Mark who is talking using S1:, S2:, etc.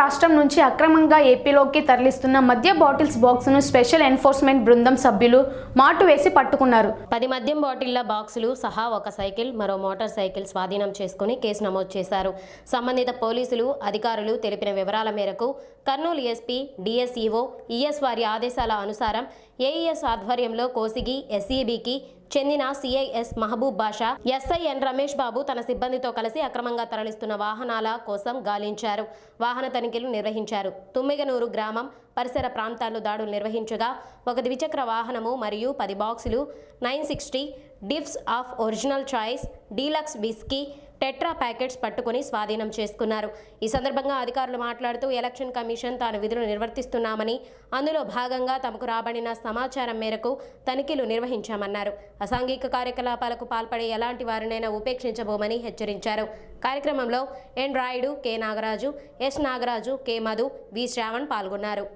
S1: రాష్ట్రం నుంచి అక్రమంగా ఏపీలోకి తరలిస్తున్న మద్య బాటిల్స్ బాక్సును స్పెషల్ ఎన్ఫోర్స్మెంట్ బృందం సభ్యులు మాటు వేసి పట్టుకున్నారు.
S2: పది మద్యం బాటిళ్ళ బాక్సులు సహా ఒక సైకిల్ మరో మోటార్ సైకిల్ స్వాధీనం చేసుకుని కేసు నమోదు చేశారు. సంబంధిత పోలీసులు అధికారులు తెలిపిన వివరాల మేరకు కర్నూలు ఎస్పీ డిఎస్ఈఓ ఈఎస్ వారి ఆదేశాల అనుసారం ఏఈఎస్ ఆధ్వర్యంలో కోసిగి ఎస్ఈబికి చెందిన CI S Mahaboob Basha SI N Ramesh Babu తన సిబ్బందితో కలిసి అక్రమంగా తరలిస్తున్న వాహనాల కోసం గాలించారు. వాహన తనిఖీలు నిర్వహించారు. తుమ్మిగనూరు గ్రామం పరిసర ప్రాంతాల్లో దాడులు నిర్వహించగా ఒక ద్విచక్ర వాహనము మరియు పది బాక్సులు nine sixty dips of Original Choice Deluxe whisky tetra packets పట్టుకుని స్వాధీనం చేసుకున్నారు. ఈ సందర్భంగా అధికారులు మాట్లాడుతూ ఎలక్షన్ కమిషన్ తాను విధులు నిర్వర్తిస్తున్నామని అందులో భాగంగా తమకు రాబడిన సమాచారం మేరకు తనిఖీలు నిర్వహించామన్నారు. అసాంఘిక కార్యకలాపాలకు పాల్పడే ఎలాంటి వారినైనా ఉపేక్షించబోమని హెచ్చరించారు. కార్యక్రమంలో N Rayudu K Nagaraju S Nagaraju K Madhu V Shravan పాల్గొన్నారు.